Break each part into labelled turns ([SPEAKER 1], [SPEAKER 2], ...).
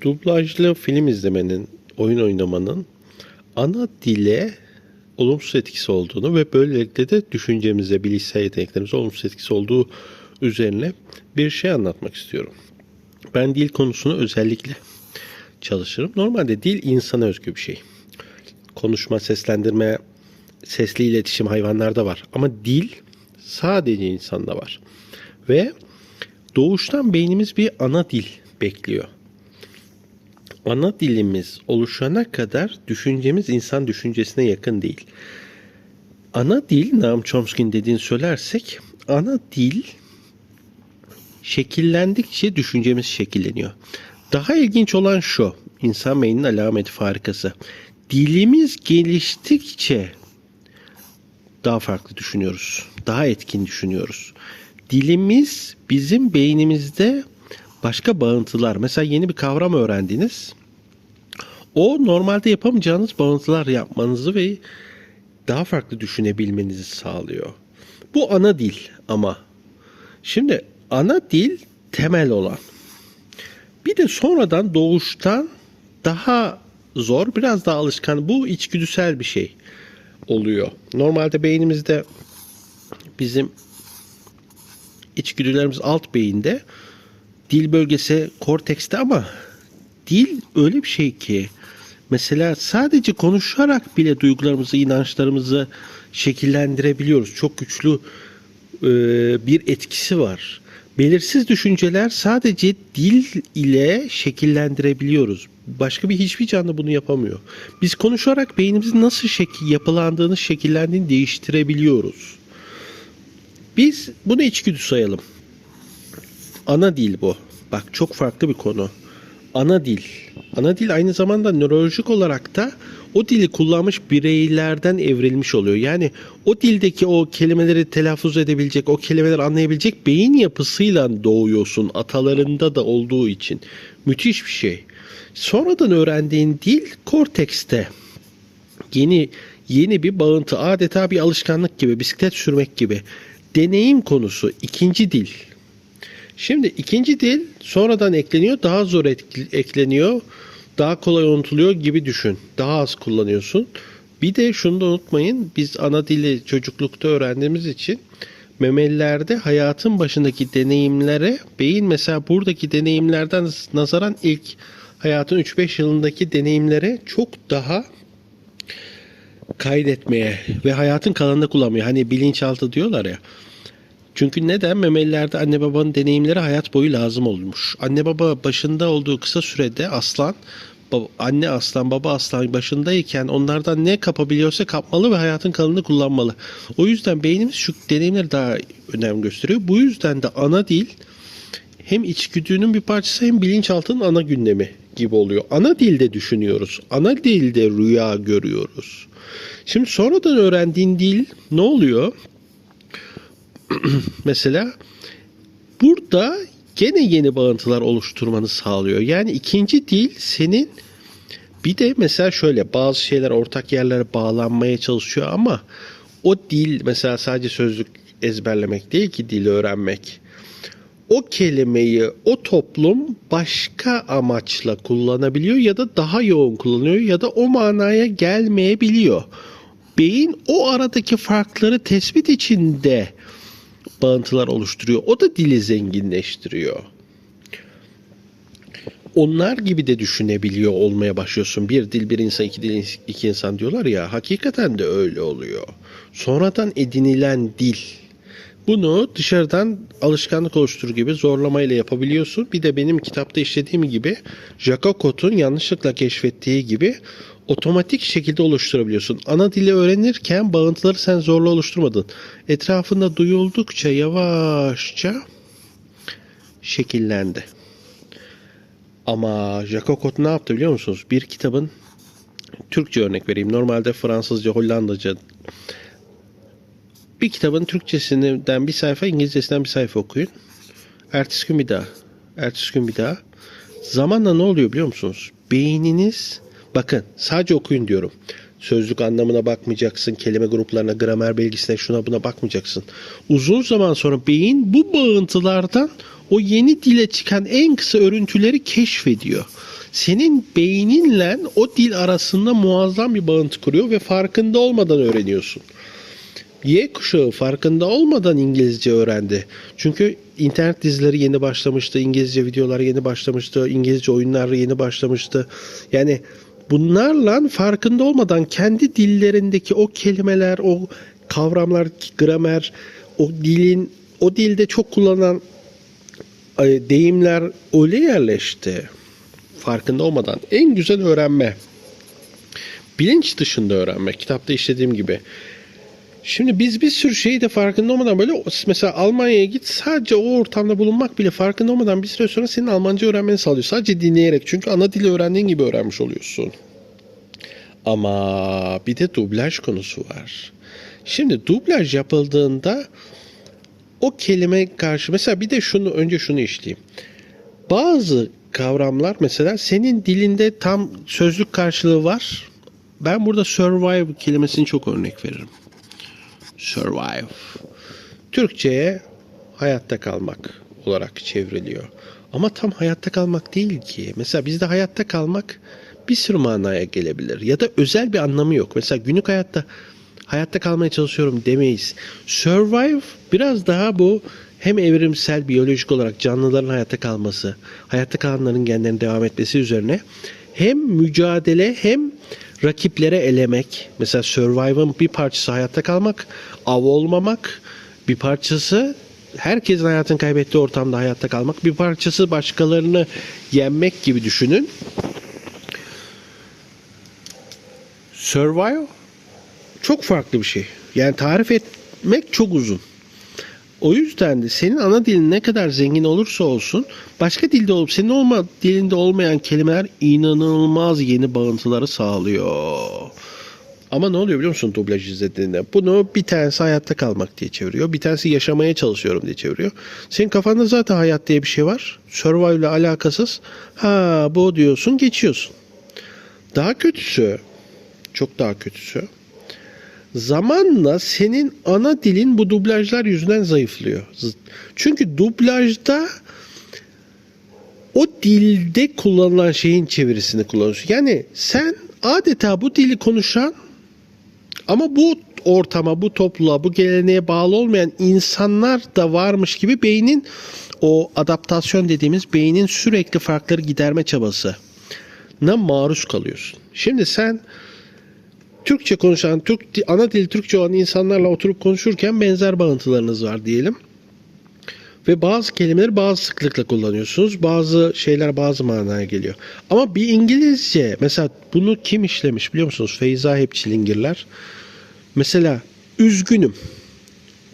[SPEAKER 1] dublajlı film izlemenin, oyun oynamanın ana dile olumsuz etkisi olduğunu ve böylelikle de düşüncemize, bilişsel yeteneklerimize olumsuz etkisi olduğu üzerine bir şey anlatmak istiyorum. Ben dil konusunu özellikle çalışırım. Normalde dil insana özgü bir şey. Konuşma, seslendirme, sesli iletişim hayvanlarda var. Ama dil sadece insanda var. Ve doğuştan beynimiz bir ana dil bekliyor. Ana dilimiz oluşana kadar düşüncemiz insan düşüncesine yakın değil. Ana dil, Noam Chomsky'nin dediğini söylersek, ana dil şekillendikçe düşüncemiz şekilleniyor. Daha ilginç olan şu, insan beyninin alameti farikası. Dilimiz geliştikçe daha farklı düşünüyoruz. Daha etkin düşünüyoruz. Dilimiz bizim beynimizde başka bağıntılar. Mesela yeni bir kavram öğrendiniz. O normalde yapamayacağınız bağıntılar yapmanızı ve daha farklı düşünebilmenizi sağlıyor. Bu ana dil ama. Şimdi ana dil temel olan. Bir de sonradan doğuştan daha zor, biraz daha alışkan. Bu içgüdüsel bir şey oluyor. Normalde beynimizde bizim içgüdülerimiz alt beyinde dil bölgesi kortekste ama dil öyle bir şey ki mesela sadece konuşarak bile duygularımızı, inançlarımızı şekillendirebiliyoruz. Çok güçlü e, bir etkisi var. Belirsiz düşünceler sadece dil ile şekillendirebiliyoruz. Başka bir hiçbir canlı bunu yapamıyor. Biz konuşarak beynimizin nasıl şekil yapılandığını, şekillendiğini değiştirebiliyoruz. Biz bunu içgüdü sayalım. Ana dil bu. Bak çok farklı bir konu. Ana dil. Ana dil aynı zamanda nörolojik olarak da o dili kullanmış bireylerden evrilmiş oluyor. Yani o dildeki o kelimeleri telaffuz edebilecek, o kelimeleri anlayabilecek beyin yapısıyla doğuyorsun. Atalarında da olduğu için. Müthiş bir şey. Sonradan öğrendiğin dil kortekste. Yeni yeni bir bağıntı, adeta bir alışkanlık gibi, bisiklet sürmek gibi. Deneyim konusu ikinci dil. Şimdi ikinci dil sonradan ekleniyor, daha zor ekleniyor, daha kolay unutuluyor gibi düşün. Daha az kullanıyorsun. Bir de şunu da unutmayın, biz ana dili çocuklukta öğrendiğimiz için memelilerde hayatın başındaki deneyimlere, beyin mesela buradaki deneyimlerden nazaran ilk hayatın 3-5 yılındaki deneyimlere çok daha kaydetmeye ve hayatın kalanında kullanmaya. Hani bilinçaltı diyorlar ya. Çünkü neden? Memelilerde anne babanın deneyimleri hayat boyu lazım olmuş. Anne baba başında olduğu kısa sürede aslan, anne aslan, baba aslan başındayken onlardan ne kapabiliyorsa kapmalı ve hayatın kalanını kullanmalı. O yüzden beynimiz şu deneyimleri daha önem gösteriyor. Bu yüzden de ana dil hem içgüdünün bir parçası hem bilinçaltının ana gündemi gibi oluyor. Ana dilde düşünüyoruz. Ana dilde rüya görüyoruz. Şimdi sonradan öğrendiğin dil ne oluyor? Mesela burada gene yeni bağıntılar oluşturmanı sağlıyor. Yani ikinci dil senin bir de mesela şöyle bazı şeyler ortak yerlere bağlanmaya çalışıyor ama o dil mesela sadece sözlük ezberlemek değil ki dili öğrenmek. O kelimeyi o toplum başka amaçla kullanabiliyor ya da daha yoğun kullanıyor ya da o manaya gelmeyebiliyor. Beyin o aradaki farkları tespit içinde bağıntılar oluşturuyor. O da dili zenginleştiriyor. Onlar gibi de düşünebiliyor olmaya başlıyorsun. Bir dil bir insan, iki dil iki insan diyorlar ya. Hakikaten de öyle oluyor. Sonradan edinilen dil. Bunu dışarıdan alışkanlık oluşturur gibi zorlamayla yapabiliyorsun. Bir de benim kitapta işlediğim gibi Jacques Cott'un yanlışlıkla keşfettiği gibi otomatik şekilde oluşturabiliyorsun. Ana dili öğrenirken bağıntıları sen zorla oluşturmadın. Etrafında duyuldukça yavaşça şekillendi. Ama Jacques ne yaptı biliyor musunuz? Bir kitabın Türkçe örnek vereyim. Normalde Fransızca, Hollandaca bir kitabın Türkçesinden bir sayfa, İngilizcesinden bir sayfa okuyun. Ertesi gün bir daha. Ertesi gün bir daha. Zamanla ne oluyor biliyor musunuz? Beyniniz bakın sadece okuyun diyorum. Sözlük anlamına bakmayacaksın, kelime gruplarına, gramer bilgisine, şuna buna bakmayacaksın. Uzun zaman sonra beyin bu bağıntılardan o yeni dile çıkan en kısa örüntüleri keşfediyor. Senin beyninle o dil arasında muazzam bir bağıntı kuruyor ve farkında olmadan öğreniyorsun. Y kuşağı farkında olmadan İngilizce öğrendi. Çünkü internet dizileri yeni başlamıştı, İngilizce videolar yeni başlamıştı, İngilizce oyunlar yeni başlamıştı. Yani bunlarla farkında olmadan kendi dillerindeki o kelimeler, o kavramlar, gramer, o dilin o dilde çok kullanılan e, deyimler öyle yerleşti. Farkında olmadan en güzel öğrenme. Bilinç dışında öğrenme. Kitapta işlediğim gibi. Şimdi biz bir sürü şeyi de farkında olmadan böyle mesela Almanya'ya git sadece o ortamda bulunmak bile farkında olmadan bir süre sonra senin Almanca öğrenmeni sağlıyor. Sadece dinleyerek çünkü ana dili öğrendiğin gibi öğrenmiş oluyorsun. Ama bir de dublaj konusu var. Şimdi dublaj yapıldığında o kelime karşı mesela bir de şunu önce şunu işleyeyim. Bazı kavramlar mesela senin dilinde tam sözlük karşılığı var. Ben burada survive kelimesini çok örnek veririm. Survive. Türkçe'ye hayatta kalmak olarak çevriliyor. Ama tam hayatta kalmak değil ki. Mesela bizde hayatta kalmak bir sürü manaya gelebilir. Ya da özel bir anlamı yok. Mesela günlük hayatta hayatta kalmaya çalışıyorum demeyiz. Survive biraz daha bu hem evrimsel biyolojik olarak canlıların hayatta kalması, hayatta kalanların genlerinin devam etmesi üzerine hem mücadele hem rakiplere elemek. Mesela Survive'ın bir parçası hayatta kalmak, av olmamak, bir parçası herkesin hayatını kaybettiği ortamda hayatta kalmak, bir parçası başkalarını yenmek gibi düşünün. Survive çok farklı bir şey. Yani tarif etmek çok uzun. O yüzden de senin ana dilin ne kadar zengin olursa olsun başka dilde olup senin olma dilinde olmayan kelimeler inanılmaz yeni bağıntıları sağlıyor. Ama ne oluyor biliyor musun dublaj izlediğinde? Bunu bir tanesi hayatta kalmak diye çeviriyor. Bir tanesi yaşamaya çalışıyorum diye çeviriyor. Senin kafanda zaten hayat diye bir şey var. Survival ile alakasız. Ha bu diyorsun geçiyorsun. Daha kötüsü, çok daha kötüsü zamanla senin ana dilin bu dublajlar yüzünden zayıflıyor. Çünkü dublajda o dilde kullanılan şeyin çevirisini kullanıyorsun. Yani sen adeta bu dili konuşan ama bu ortama, bu topluluğa, bu geleneğe bağlı olmayan insanlar da varmış gibi beynin o adaptasyon dediğimiz beynin sürekli farkları giderme çabası na maruz kalıyorsun. Şimdi sen Türkçe konuşan, Türk ana dil Türkçe olan insanlarla oturup konuşurken benzer bağıntılarınız var diyelim. Ve bazı kelimeleri bazı sıklıkla kullanıyorsunuz. Bazı şeyler bazı manaya geliyor. Ama bir İngilizce mesela bunu kim işlemiş biliyor musunuz? Feyza Hepçilingirler. Mesela üzgünüm.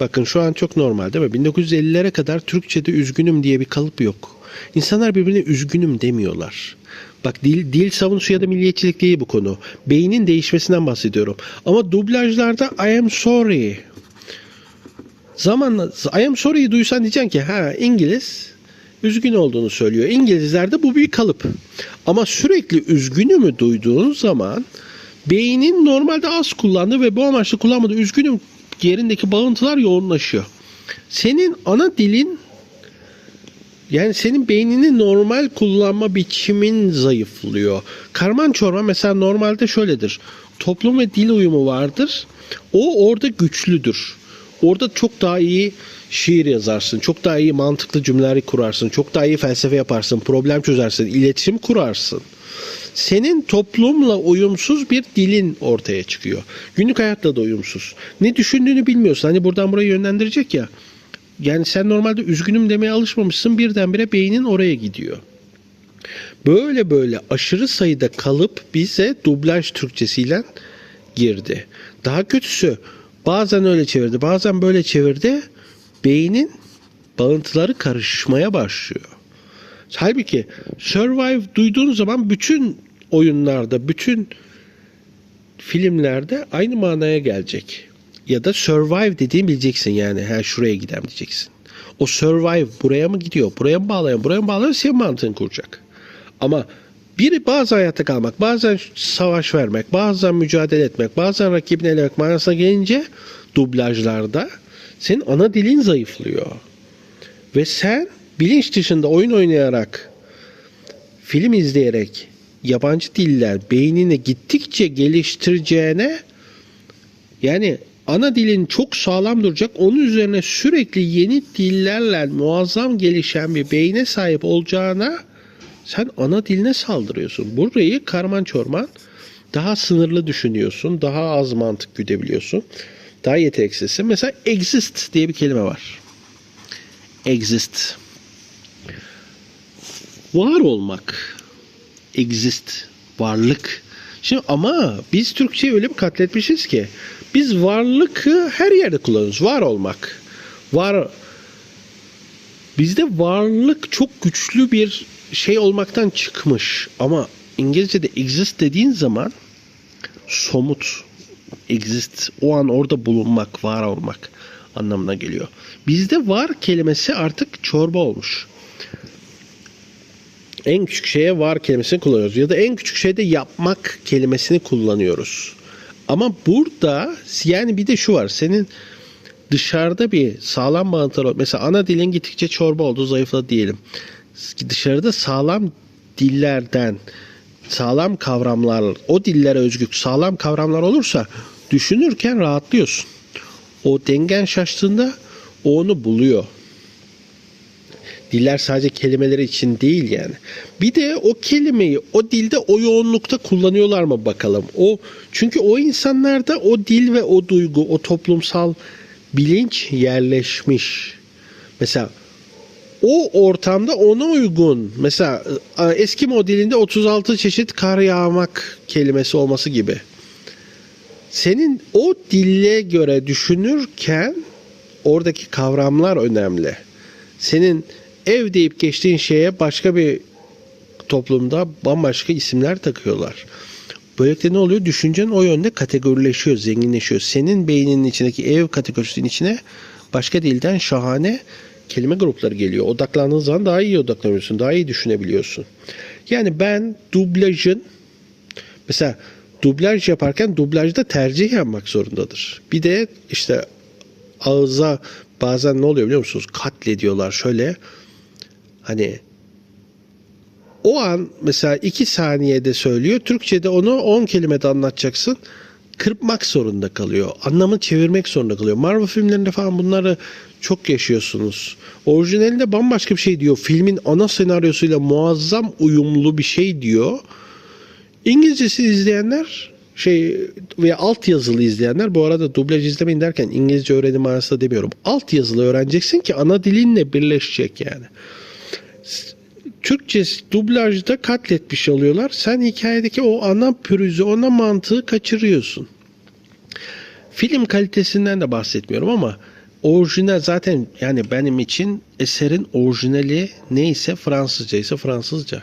[SPEAKER 1] Bakın şu an çok normal değil mi? 1950'lere kadar Türkçe'de üzgünüm diye bir kalıp yok. İnsanlar birbirine üzgünüm demiyorlar. Bak dil, dil savunusu ya da milliyetçilik değil bu konu. Beynin değişmesinden bahsediyorum. Ama dublajlarda I am sorry. Zamanla I am sorry'yi duysan diyeceksin ki ha İngiliz üzgün olduğunu söylüyor. İngilizlerde bu bir kalıp. Ama sürekli üzgünümü duyduğun zaman beynin normalde az kullandığı ve bu amaçla kullanmadığı üzgünüm yerindeki bağıntılar yoğunlaşıyor. Senin ana dilin yani senin beynini normal kullanma biçimin zayıflıyor. Karman çorman mesela normalde şöyledir. Toplum ve dil uyumu vardır. O orada güçlüdür. Orada çok daha iyi şiir yazarsın. Çok daha iyi mantıklı cümleler kurarsın. Çok daha iyi felsefe yaparsın. Problem çözersin. iletişim kurarsın. Senin toplumla uyumsuz bir dilin ortaya çıkıyor. Günlük hayatta da uyumsuz. Ne düşündüğünü bilmiyorsun. Hani buradan buraya yönlendirecek ya. Yani sen normalde üzgünüm demeye alışmamışsın birdenbire beynin oraya gidiyor. Böyle böyle aşırı sayıda kalıp bize dublaj Türkçesiyle girdi. Daha kötüsü bazen öyle çevirdi bazen böyle çevirdi. Beynin bağıntıları karışmaya başlıyor. Halbuki Survive duyduğun zaman bütün oyunlarda, bütün filmlerde aynı manaya gelecek ya da survive dediğini bileceksin yani. Ha şuraya gidem diyeceksin. O survive buraya mı gidiyor? Buraya mı bağlayan? Buraya mı bağlayan? Senin mantığın kuracak. Ama Biri bazen hayatta kalmak, bazen savaş vermek, bazen mücadele etmek, bazen rakibini elemek manasına gelince dublajlarda senin ana dilin zayıflıyor. Ve sen bilinç dışında oyun oynayarak, film izleyerek yabancı diller beynini gittikçe geliştireceğine yani ana dilin çok sağlam duracak. Onun üzerine sürekli yeni dillerle muazzam gelişen bir beyne sahip olacağına sen ana diline saldırıyorsun. Burayı karman çorman daha sınırlı düşünüyorsun. Daha az mantık güdebiliyorsun. Daha yeteneksizsin. Mesela exist diye bir kelime var. Exist. Var olmak. Exist. Varlık. Şimdi ama biz Türkçeyi öyle bir katletmişiz ki biz varlıkı her yerde kullanıyoruz. Var olmak. Var Bizde varlık çok güçlü bir şey olmaktan çıkmış ama İngilizce'de exist dediğin zaman somut exist o an orada bulunmak, var olmak anlamına geliyor. Bizde var kelimesi artık çorba olmuş. En küçük şeye var kelimesini kullanıyoruz ya da en küçük şeyde yapmak kelimesini kullanıyoruz. Ama burada yani bir de şu var. Senin dışarıda bir sağlam bağıntılar mesela ana dilin gittikçe çorba oldu zayıfladı diyelim. Dışarıda sağlam dillerden sağlam kavramlar o dillere özgü sağlam kavramlar olursa düşünürken rahatlıyorsun. O dengen şaştığında onu buluyor. Diller sadece kelimeleri için değil yani. Bir de o kelimeyi o dilde o yoğunlukta kullanıyorlar mı bakalım. O çünkü o insanlarda o dil ve o duygu, o toplumsal bilinç yerleşmiş. Mesela o ortamda ona uygun mesela e, eski modelinde 36 çeşit kar yağmak kelimesi olması gibi. Senin o dille göre düşünürken oradaki kavramlar önemli. Senin ev deyip geçtiğin şeye başka bir toplumda bambaşka isimler takıyorlar. Böylelikle ne oluyor? Düşüncen o yönde kategorileşiyor, zenginleşiyor. Senin beyninin içindeki ev kategorisinin içine başka dilden şahane kelime grupları geliyor. Odaklandığın zaman daha iyi odaklanıyorsun, daha iyi düşünebiliyorsun. Yani ben dublajın mesela dublaj yaparken dublajda tercih yapmak zorundadır. Bir de işte ağıza bazen ne oluyor biliyor musunuz? Katlediyorlar şöyle. Hani o an mesela iki saniyede söylüyor. Türkçe'de onu 10 kelimede anlatacaksın. Kırpmak zorunda kalıyor. Anlamı çevirmek zorunda kalıyor. Marvel filmlerinde falan bunları çok yaşıyorsunuz. Orijinalinde bambaşka bir şey diyor. Filmin ana senaryosuyla muazzam uyumlu bir şey diyor. İngilizcesi izleyenler şey veya alt yazılı izleyenler bu arada dublaj izlemeyin derken İngilizce öğrenim manasında demiyorum. Alt yazılı öğreneceksin ki ana dilinle birleşecek yani. Türkçe dublajda katletmiş oluyorlar. Sen hikayedeki o ana pürüzü, ana mantığı kaçırıyorsun. Film kalitesinden de bahsetmiyorum ama orijinal zaten yani benim için eserin orijinali neyse Fransızca ise Fransızca.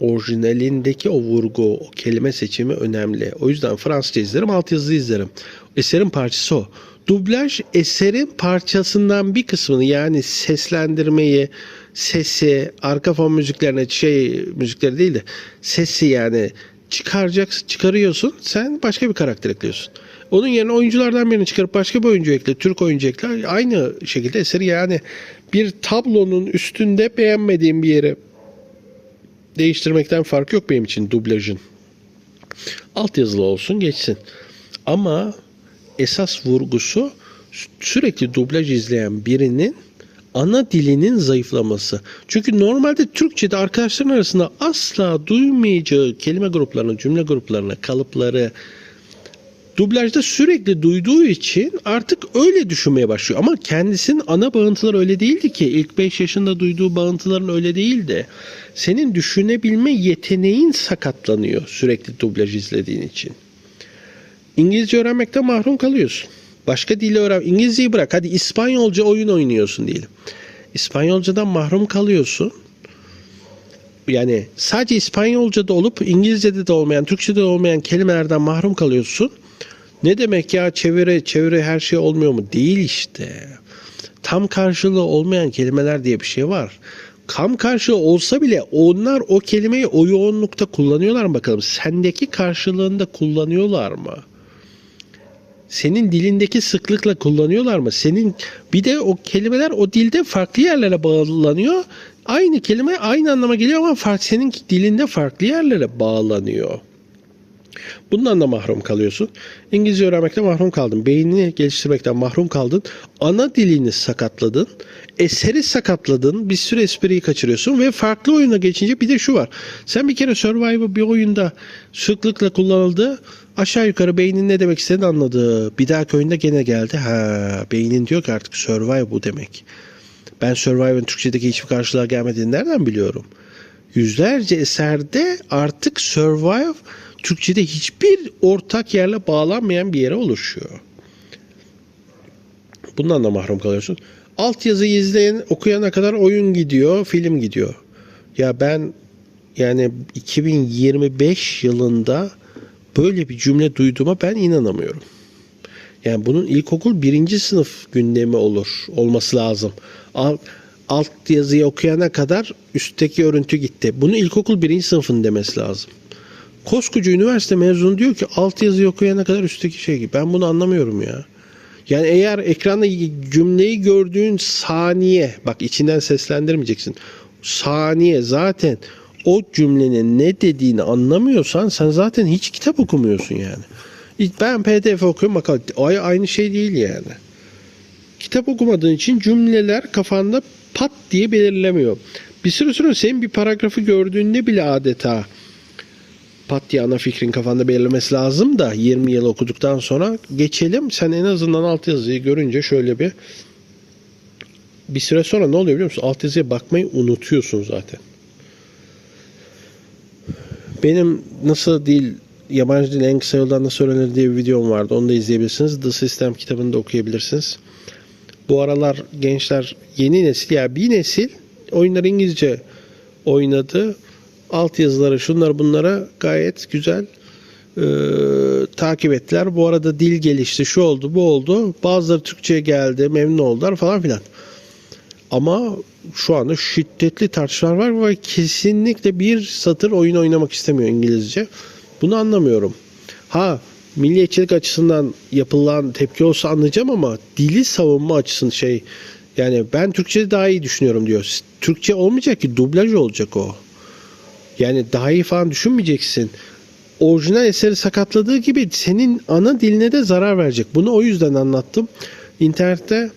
[SPEAKER 1] Orijinalindeki o vurgu, o kelime seçimi önemli. O yüzden Fransızca izlerim, altyazılı izlerim. Eserin parçası o. Dublaj eserin parçasından bir kısmını yani seslendirmeyi, sesi, arka fon müziklerine şey müzikleri değil de sesi yani çıkaracaksın, çıkarıyorsun. Sen başka bir karakter ekliyorsun. Onun yerine oyunculardan birini çıkarıp başka bir oyuncu ekle, Türk oyuncu ekle. Aynı şekilde eseri yani bir tablonun üstünde beğenmediğim bir yeri değiştirmekten fark yok benim için dublajın. Alt yazılı olsun geçsin. Ama esas vurgusu sürekli dublaj izleyen birinin ana dilinin zayıflaması. Çünkü normalde Türkçe'de arkadaşların arasında asla duymayacağı kelime gruplarını, cümle gruplarını, kalıpları dublajda sürekli duyduğu için artık öyle düşünmeye başlıyor. Ama kendisinin ana bağıntıları öyle değildi ki. İlk 5 yaşında duyduğu bağıntıların öyle değildi. Senin düşünebilme yeteneğin sakatlanıyor sürekli dublaj izlediğin için. İngilizce öğrenmekte mahrum kalıyorsun. Başka dili öğren. İngilizceyi bırak. Hadi İspanyolca oyun oynuyorsun diyelim. İspanyolcadan mahrum kalıyorsun. Yani sadece İspanyolca'da olup İngilizce'de de olmayan, Türkçe'de de olmayan kelimelerden mahrum kalıyorsun. Ne demek ya çeviri çeviri her şey olmuyor mu? Değil işte. Tam karşılığı olmayan kelimeler diye bir şey var. kam karşılığı olsa bile onlar o kelimeyi o yoğunlukta kullanıyorlar mı bakalım? Sendeki karşılığında kullanıyorlar mı? Senin dilindeki sıklıkla kullanıyorlar mı? Senin bir de o kelimeler o dilde farklı yerlere bağlanıyor. Aynı kelime aynı anlama geliyor ama farklı, senin dilinde farklı yerlere bağlanıyor. Bundan da mahrum kalıyorsun. İngilizce öğrenmekten mahrum kaldın. Beynini geliştirmekten mahrum kaldın. Ana dilini sakatladın. Eseri sakatladın. Bir sürü espriyi kaçırıyorsun ve farklı oyuna geçince bir de şu var. Sen bir kere Survivor bir oyunda sıklıkla kullanıldı. Aşağı yukarı beynin ne demek istediğini anladı. Bir dahaki oyunda gene geldi. Ha, beynin diyor ki artık Survivor bu demek. Ben Survivor'ın Türkçedeki hiçbir karşılığa gelmediğini nereden biliyorum? Yüzlerce eserde artık Survive Türkçede hiçbir ortak yerle bağlanmayan bir yere oluşuyor. Bundan da mahrum kalıyorsun. Altyazıyı izleyen, okuyana kadar oyun gidiyor, film gidiyor. Ya ben yani 2025 yılında böyle bir cümle duyduğuma ben inanamıyorum. Yani bunun ilkokul birinci sınıf gündemi olur, olması lazım. Alt, alt yazıyı okuyana kadar üstteki örüntü gitti. Bunu ilkokul birinci sınıfın demesi lazım. Koskoca üniversite mezunu diyor ki alt yazıyı okuyana kadar üstteki şey gibi. Ben bunu anlamıyorum ya. Yani eğer ekranda cümleyi gördüğün saniye, bak içinden seslendirmeyeceksin. Saniye zaten o cümlenin ne dediğini anlamıyorsan sen zaten hiç kitap okumuyorsun yani. Ben PDF okuyorum makale. Ay aynı şey değil yani. Kitap okumadığın için cümleler kafanda pat diye belirlemiyor. Bir süre sonra senin bir paragrafı gördüğünde bile adeta pat diye ana fikrin kafanda belirlemesi lazım da 20 yıl okuduktan sonra geçelim. Sen en azından altyazıyı görünce şöyle bir bir süre sonra ne oluyor biliyor musun? Altyazıya bakmayı unutuyorsun zaten. Benim nasıl dil yabancı dil en kısa yoldan nasıl öğrenilir diye bir videom vardı. Onu da izleyebilirsiniz. The System kitabını da okuyabilirsiniz. Bu aralar gençler yeni nesil ya bir nesil oyunları İngilizce oynadı. Alt yazıları şunlar bunlara gayet güzel e, takip ettiler. Bu arada dil gelişti, şu oldu, bu oldu. Bazıları Türkçe'ye geldi, memnun oldular falan filan. Ama şu anda şiddetli tartışmalar var ve kesinlikle bir satır oyun oynamak istemiyor İngilizce. Bunu anlamıyorum. Ha milliyetçilik açısından yapılan tepki olsa anlayacağım ama dili savunma açısından şey yani ben Türkçe'de daha iyi düşünüyorum diyor. Türkçe olmayacak ki dublaj olacak o. Yani daha iyi falan düşünmeyeceksin. Orijinal eseri sakatladığı gibi senin ana diline de zarar verecek. Bunu o yüzden anlattım. İnternette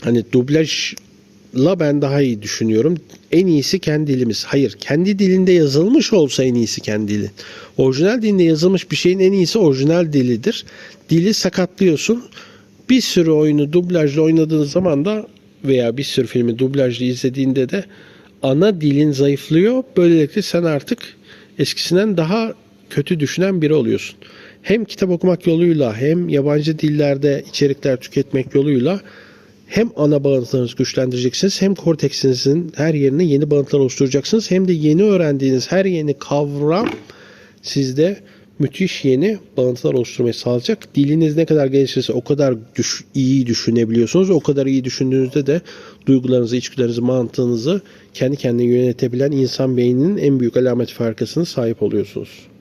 [SPEAKER 1] hani dublajla ben daha iyi düşünüyorum. En iyisi kendi dilimiz. Hayır, kendi dilinde yazılmış olsa en iyisi kendi dili. Orijinal dilinde yazılmış bir şeyin en iyisi orijinal dilidir. Dili sakatlıyorsun. Bir sürü oyunu dublajla oynadığın zaman da veya bir sürü filmi dublajla izlediğinde de ana dilin zayıflıyor. Böylelikle sen artık eskisinden daha kötü düşünen biri oluyorsun. Hem kitap okumak yoluyla hem yabancı dillerde içerikler tüketmek yoluyla hem ana bağıntılarınızı güçlendireceksiniz hem korteksinizin her yerine yeni bağıntılar oluşturacaksınız hem de yeni öğrendiğiniz her yeni kavram sizde müthiş yeni bağıntılar oluşturmayı sağlayacak. Diliniz ne kadar gelişirse o kadar düş, iyi düşünebiliyorsunuz. O kadar iyi düşündüğünüzde de duygularınızı, içgüdülerinizi, mantığınızı kendi kendine yönetebilen insan beyninin en büyük alamet farkasını sahip oluyorsunuz.